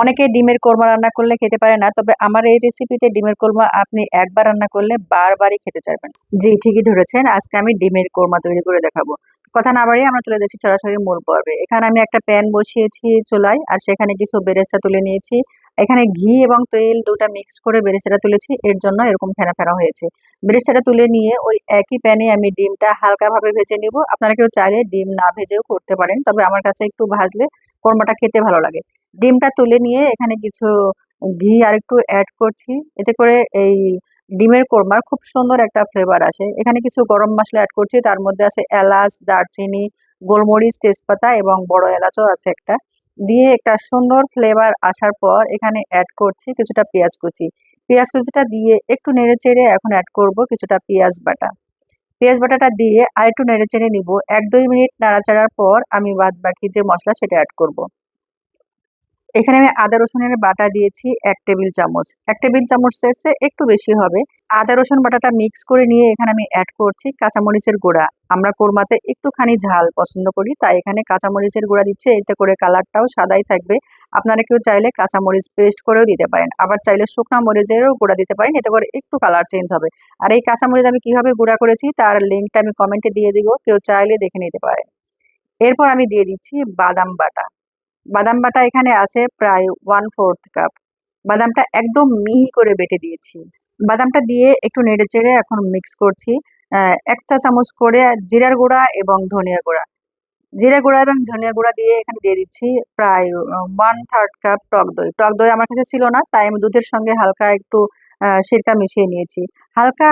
অনেকে ডিমের কোরমা রান্না করলে খেতে পারে না, তবে আমার এই রেসিপিতে ডিমের কোরমা আপনি একবার রান্না করলে বারবারই খেতে চাইবেন। জি, ঠিকই ধরেছেন, আজকে আমি ডিমের কোরমা তৈরি করে দেখাবো। কথা না বাড়িয়ে আমরা চলে যাচ্ছি সরাসরি মূল পর্বে। এখানে আমি একটা প্যান বসিয়েছি চুলায়, আর সেখানে কিছু বেরেস্তা তুলে নিয়েছি। এখানে ঘি এবং তেল দুটা মিক্স করে বেরেস্তাটা তুলেছি, এর জন্য এরকম ফেনা ফেনা হয়েছে। বেরেস্তাটা তুলে নিয়ে ওই একই প্যানে আমি ডিমটা হালকাভাবে ভেজে নিব। আপনারা কেউ চাইলে ডিম না ভেজেও করতে পারেন, তবে আমার কাছে একটু ভাজলে কোরমাটা খেতে ভালো লাগে। ডিমটা তুলে নিয়ে এখানে কিছু ঘি আর একটু অ্যাড করছি। এতে করে এই ডিমের কোরমার খুব সুন্দর একটা ফ্লেভার আসে। এখানে কিছু গরম মশলা অ্যাড করছি। তার মধ্যে আছে এলাচ, দারচিনি, গোলমরিচ, তেজপাতা এবং বড় এলাচও আছে একটা। দিয়ে একটা সুন্দর ফ্লেভার আসার পর এখানে অ্যাড করছি কিছুটা পেঁয়াজ কুচি। পেঁয়াজ কুচিটা দিয়ে একটু নেড়ে চেড়ে এখন অ্যাড করব কিছুটা পেঁয়াজ বাটা। পেঁয়াজ বাটাটা দিয়ে আর একটু নেড়ে চেড়ে নিব। এক দুই মিনিট নাড়াচাড়ার পর আমি বাদ বাকি যে মশলা সেটা অ্যাড করব। এখানে আমি আদা রসুনের বাটা দিয়েছি এক টেবিল চামচ। এক টেবিল চামচ চেয়ে একটু বেশি হবে। আদা রসুন বাটাটা মিক্স করে নিয়ে এখানে আমি অ্যাড করছি কাঁচামরিচের গুঁড়া। আমরা কোরমাতে একটুখানি ঝাল পছন্দ করি, তাই এখানে কাঁচামরিচের গুঁড়া দিচ্ছে। এতে করে কালারটাও সাদাই থাকবে। আপনারা কেউ চাইলে কাঁচামরিচ পেস্ট করেও দিতে পারেন। আবার চাইলে শুকনা মরিচেরও গুঁড়া দিতে পারেন। এতে করে একটু কালার চেঞ্জ হবে। আর এই কাঁচামরিচ আমি কীভাবে গুঁড়া করেছি তার লিঙ্কটা আমি কমেন্টে দিয়ে দিব। কেউ চাইলে দেখে নিতে পারেন। এরপর আমি দিয়ে দিচ্ছি বাদাম বাটা। বাদাম বাটা এখানে আছে প্রায় ওয়ান ফোর্থ কাপ বাদামটা একদম মিহি করে বেটে দিয়েছি। বাদামটা দিয়ে একটু নেড়ে চেড়ে এখন মিক্স করছি এক চা চামচ করে জিরার গুঁড়া এবং ধনিয়া গুঁড়া। জিরা গুঁড়া এবং ধনিয়া গুঁড়া দিয়ে এখানে দিয়ে দিচ্ছি প্রায় ওয়ান থার্ড কাপ টক দই। টক দই আমার কাছে ছিল না, তাই আমি দুধের সঙ্গে হালকা একটু সিরকা মিশিয়ে নিয়েছি। হালকা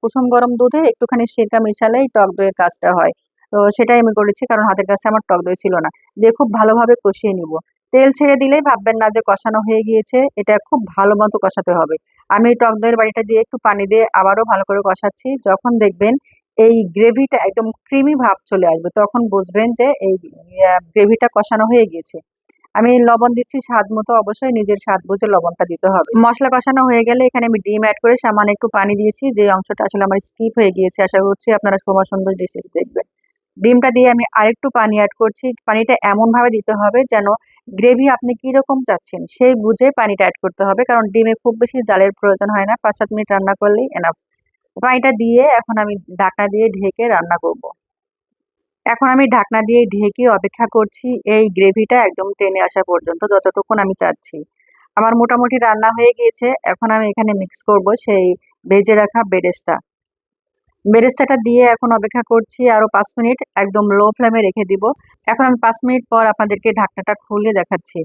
কুসুম গরম দুধে একটুখানি সিরকা মিশালেই টক দইয়ের কাজটা হয়। তো সেটাই আমি করেছি, কারণ হাতের কাছে আমার টক দই ছিল না। দিয়ে খুব ভালোভাবে কষিয়ে নিব। তেল ছেড়ে দিলেই ভাববেন না যে কষানো হয়ে গিয়েছে, এটা খুব ভালো মতো কষাতে হবে। আমি টক দইয়ের বাড়িটা দিয়ে একটু পানি দিয়ে আবারও ভালো করে কষাচ্ছি। যখন দেখবেন এই গ্রেভিটা একদম ক্রিমি ভাব চলে আসবে, তখন বুঝবেন যে এই গ্রেভিটা কষানো হয়ে গিয়েছে। আমি লবণ দিচ্ছি স্বাদ মতো, অবশ্যই নিজের স্বাদ বুঝে লবণটা দিতে হবে। মশলা কষানো হয়ে গেলে এখানে আমি ডিম অ্যাড করে সামান্য একটু পানি দিয়েছি, যে অংশটা আসলে আমার স্কিপ হয়ে গিয়েছে। আশা করছি আপনারা সময় সুন্দর ডিশে দেখবেন। ডিমটা দিয়ে আমি আরেকটু পানি অ্যাড করছি। পানিটা এমনভাবে দিতে হবে যেন গ্রেভি আপনি কীরকম চাচ্ছেন সেই বুঝে পানিটা অ্যাড করতে হবে। কারণ ডিমে খুব বেশি জালের প্রয়োজন হয় না। পাঁচ সাত মিনিট রান্না করলেই এনাফ পানিটা দিয়ে এখন আমি ঢাকনা দিয়ে ঢেকে রান্না করব। এখন আমি ঢাকনা দিয়ে ঢেকে অপেক্ষা করছি এই গ্রেভিটা একদম টেনে আসা পর্যন্ত যতটুকুন আমি চাচ্ছি। আমার মোটামুটি রান্না হয়ে গিয়েছে। এখন আমি এখানে মিক্স করব সেই ভেজে রাখা বেরেস্তা বেরেস্তাটা দিয়ে এখন অপেক্ষা করছি আরও পাঁচ মিনিট একদম লো ফ্লেমে রেখে দিব। এখন আমি পাঁচ মিনিট পর আপনাদেরকে ঢাকনাটা খুলে দেখাচ্ছি।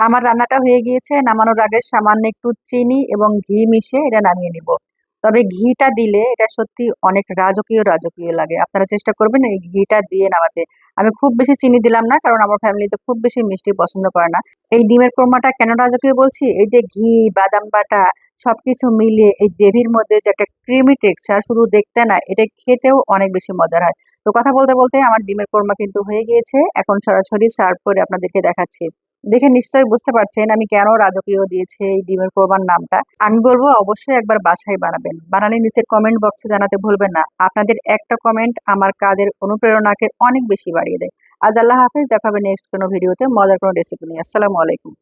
আমার রান্নাটা হয়ে গিয়েছে, নামানোর আগে সামান্য একটু চিনি এবং ঘি মিশিয়ে এটা নামিয়ে নিব। তবে ঘিটা দিলে এটা সত্যি অনেক রাজকীয় রাজকীয় লাগে। আপনারা চেষ্টা করবেন এই ঘিটা দিয়ে নামাতে। আমি খুব বেশি চিনি দিলাম না, কারণ আমার ফ্যামিলিতে খুব বেশি মিষ্টি পছন্দ করে না। এই ডিমের কোরমাটা কেন রাজকীয় বলছি? এই যে ঘি, বাদাম বাটা, সবকিছু মিলিয়ে এই গ্রেভির মধ্যে যে একটা ক্রিমি টেক্সচার শুধু দেখতে না, এটা খেতেও অনেক বেশি মজার হয়। তো কথা বলতে বলতে আমার ডিমের কোরমা কিন্তু হয়ে গিয়েছে। এখন সরাসরি সার্ভ করে আপনাদেরকে দেখাচ্ছি। দেখে নিশ্চয়ই বুঝতে পারছেন আমি কেন রাজকীয় দিয়েছে এই ডিমের কোরবান নামটা। আমি বলব অবশ্যই একবার বাসায় বানাবেন। বানালে নিচের কমেন্ট বক্সে জানাতে ভুলবেন না। আপনাদের একটা কমেন্ট আমার কাজের অনুপ্রেরণাকে অনেক বেশি বাড়িয়ে দেয়। আজ আল্লাহ হাফিজ, দেখাবে নেক্সট কোনো ভিডিওতে মজার কোনো রেসিপি নিয়ে। আসসালামু আলাইকুম।